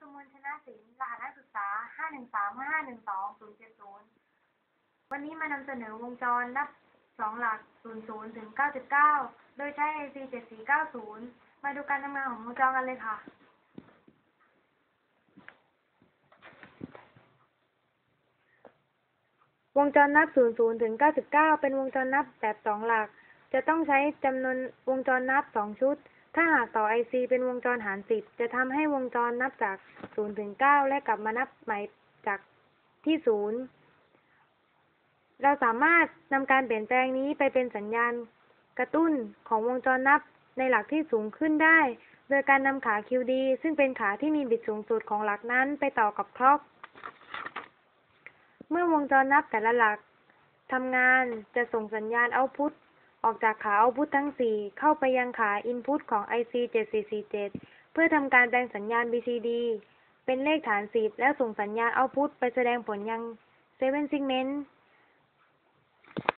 สุมนชนะศิลป์รหัสนักศึกษา 513-512-070 วันนี้มานำเสนอวงจรนับสองหลัก 00 ถึง 99 โดยใช้ IC 7490 มาดูการทำงานของวงจรกันเลยค่ะ วงจรนับ 00 ถึง 99 เป็นวงจรนับแบบสองหลัก จะต้องใช้จำนวนวงจรนับสองชุด ถ้าหากต่อ IC เป็นวงจรหาร 10 จะทำให้วงจรนับจาก 0 ถึง 9 และกลับมานับใหม่จากที่ 0 เราสามารถนำการเปลี่ยนแปลงนี้ไปเป็นสัญญาณกระตุ้นของวงจรนับในหลักที่สูงขึ้นได้ โดยการนำขา QD ซึ่งเป็นขาที่มีบิตสูงสุดของหลักนั้นไปต่อกับคล็อก เมื่อวงจรนับแต่ละหลักทำงานจะส่งสัญญาณเอาพุต ออกจากขาเอาต์พุตทั้ง4เข้าไปยังขาอินพุตของ IC 7447 เพื่อทำการแปลงสัญญาณ BCD เป็นเลขฐาน10แล้วส่งสัญญาณเอาต์พุตไปแสดงผลยัง7 segment